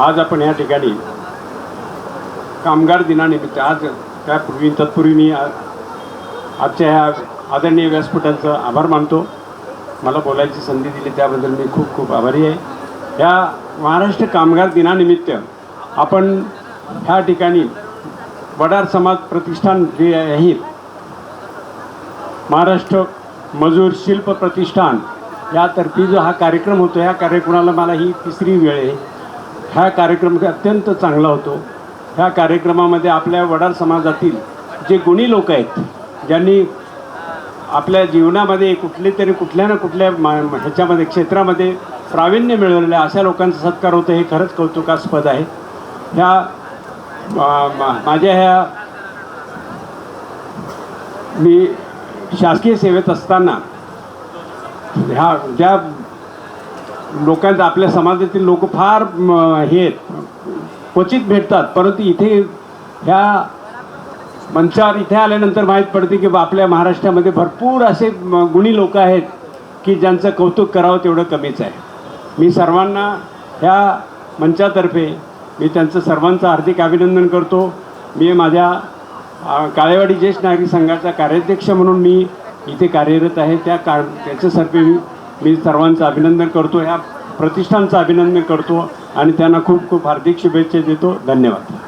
आज आपण या ठिकाणी कामगार दिनानिमित्त आज त्यापूर्वी तत्पूर्वी मी आजच्या ह्या आदरणीय व्यासपीठांचा आभार मानतो. मला बोलायची संधी दिली त्याबद्दल मी खूप खूप आभारी आहे. या महाराष्ट्र कामगार दिनानिमित्त आपण ह्या ठिकाणी वडार समाज प्रतिष्ठान जे आहे महाराष्ट्र मजूर शिल्प प्रतिष्ठान यातर्फे जो हा कार्यक्रम होतो ह्या कार्यक्रमाला मला ही तिसरी वेळ आहे. हा कार्यक्रम अत्यंत चांगला होतो. ह्या कार्यक्रमामध्ये आपल्या वडार समाजातील जे गुणी लोक आहेत ज्यांनी आपल्या जीवनामध्ये कुठले तरी कुठल्या ना कुठल्या मा ह्याच्यामध्ये क्षेत्रामध्ये प्रावीण्य मिळवलेलं आहे अशा लोकांचा सत्कार होतो हे खरंच कौतुकास्पद आहे. ह्या मा- माझ्या ह्या मी शासकीय सेवेत असताना ह्या ज्या लोकांत आपल्या समाजातील लोक फार म, हे आहेत, क्वचित भेटतात परंतु इथे ह्या मंचावर इथे आल्यानंतर माहीत पडते की बा आपल्या महाराष्ट्रामध्ये भरपूर असे गुणी लोक आहेत की ज्यांचं कौतुक करावं तेवढं कमीच आहे. मी सर्वांना ह्या मंचातर्फे मी त्यांचं सर्वांचं हार्दिक अभिनंदन करतो. मी माझ्या काळेवाडी ज्येष्ठ नागरिक संघाचा कार्याध्यक्ष म्हणून मी इथे कार्यरत आहे. त्या का त्याच्यातर्फे मी मी सर्वांचं अभिनंदन करतो ह्या प्रतिष्ठानचं अभिनंदन करतो आणि त्यांना खूप खूप हार्दिक शुभेच्छा देतो. धन्यवाद.